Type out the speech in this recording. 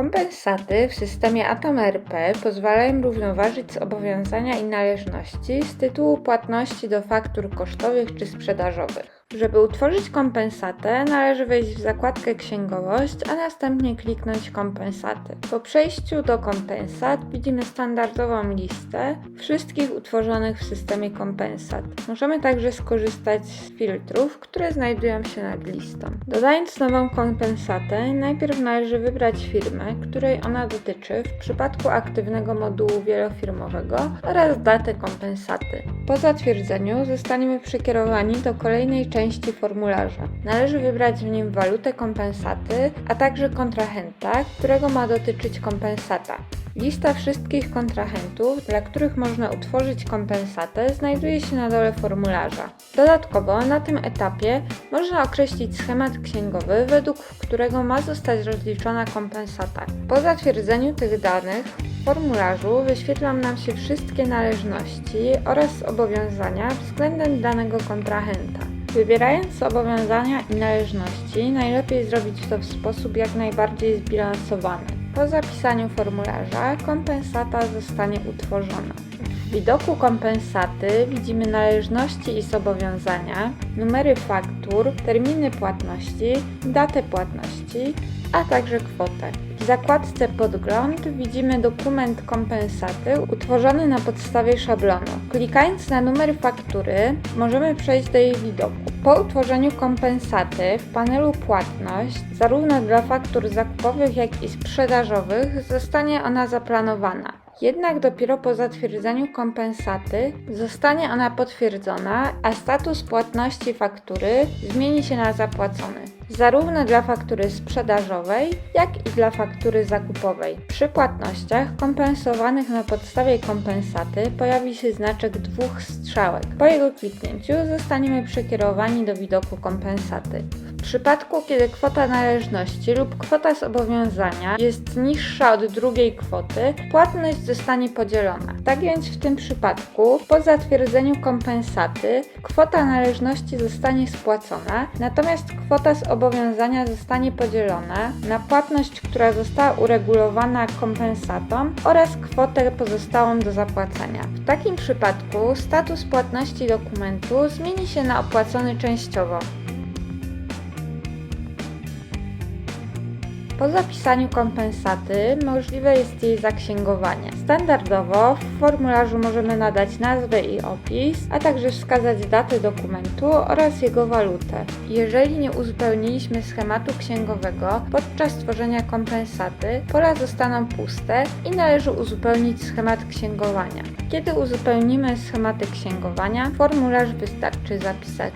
Kompensaty w systemie Atom RP pozwalają równoważyć zobowiązania i należności z tytułu płatności do faktur kosztowych czy sprzedażowych. Żeby utworzyć kompensatę, należy wejść w zakładkę Księgowość, a następnie kliknąć Kompensaty. Po przejściu do kompensat widzimy standardową listę wszystkich utworzonych w systemie kompensat. Możemy także skorzystać z filtrów, które znajdują się nad listą. Dodając nową kompensatę, najpierw należy wybrać firmę, której ona dotyczy w przypadku aktywnego modułu wielofirmowego oraz datę kompensaty. Po zatwierdzeniu zostaniemy przekierowani do kolejnej części formularza. Należy wybrać w nim walutę kompensaty, a także kontrahenta, którego ma dotyczyć kompensata. Lista wszystkich kontrahentów, dla których można utworzyć kompensatę, znajduje się na dole formularza. Dodatkowo na tym etapie można określić schemat księgowy, według którego ma zostać rozliczona kompensata. Po zatwierdzeniu tych danych w formularzu wyświetlą nam się wszystkie należności oraz zobowiązania względem danego kontrahenta. Wybierając zobowiązania i należności, najlepiej zrobić to w sposób jak najbardziej zbilansowany. Po zapisaniu formularza kompensata zostanie utworzona. W widoku kompensaty widzimy należności i zobowiązania, numery faktur, terminy płatności, datę płatności, a także kwotę. Zakładce Podgląd widzimy dokument kompensaty utworzony na podstawie szablonu. Klikając na numer faktury możemy przejść do jej widoku. Po utworzeniu kompensaty w panelu Płatność, zarówno dla faktur zakupowych, jak i sprzedażowych, zostanie ona zaplanowana. Jednak dopiero po zatwierdzeniu kompensaty zostanie ona potwierdzona, a status płatności faktury zmieni się na zapłacony. Zarówno dla faktury sprzedażowej, jak i dla faktury zakupowej. Przy płatnościach kompensowanych na podstawie kompensaty pojawi się znaczek dwóch strzałek. Po jego kliknięciu zostaniemy przekierowani do widoku kompensaty. W przypadku, kiedy kwota należności lub kwota zobowiązania jest niższa od drugiej kwoty, płatność zostanie podzielona. Tak więc w tym przypadku, po zatwierdzeniu kompensaty, kwota należności zostanie spłacona, natomiast kwota zobowiązania zostanie podzielona na płatność, która została uregulowana kompensatą oraz kwotę pozostałą do zapłacenia. W takim przypadku status płatności dokumentu zmieni się na opłacony częściowo. Po zapisaniu kompensaty możliwe jest jej zaksięgowanie. Standardowo w formularzu możemy nadać nazwę i opis, a także wskazać datę dokumentu oraz jego walutę. Jeżeli nie uzupełniliśmy schematu księgowego podczas tworzenia kompensaty, pola zostaną puste i należy uzupełnić schemat księgowania. Kiedy uzupełnimy schematy księgowania, formularz wystarczy zapisać.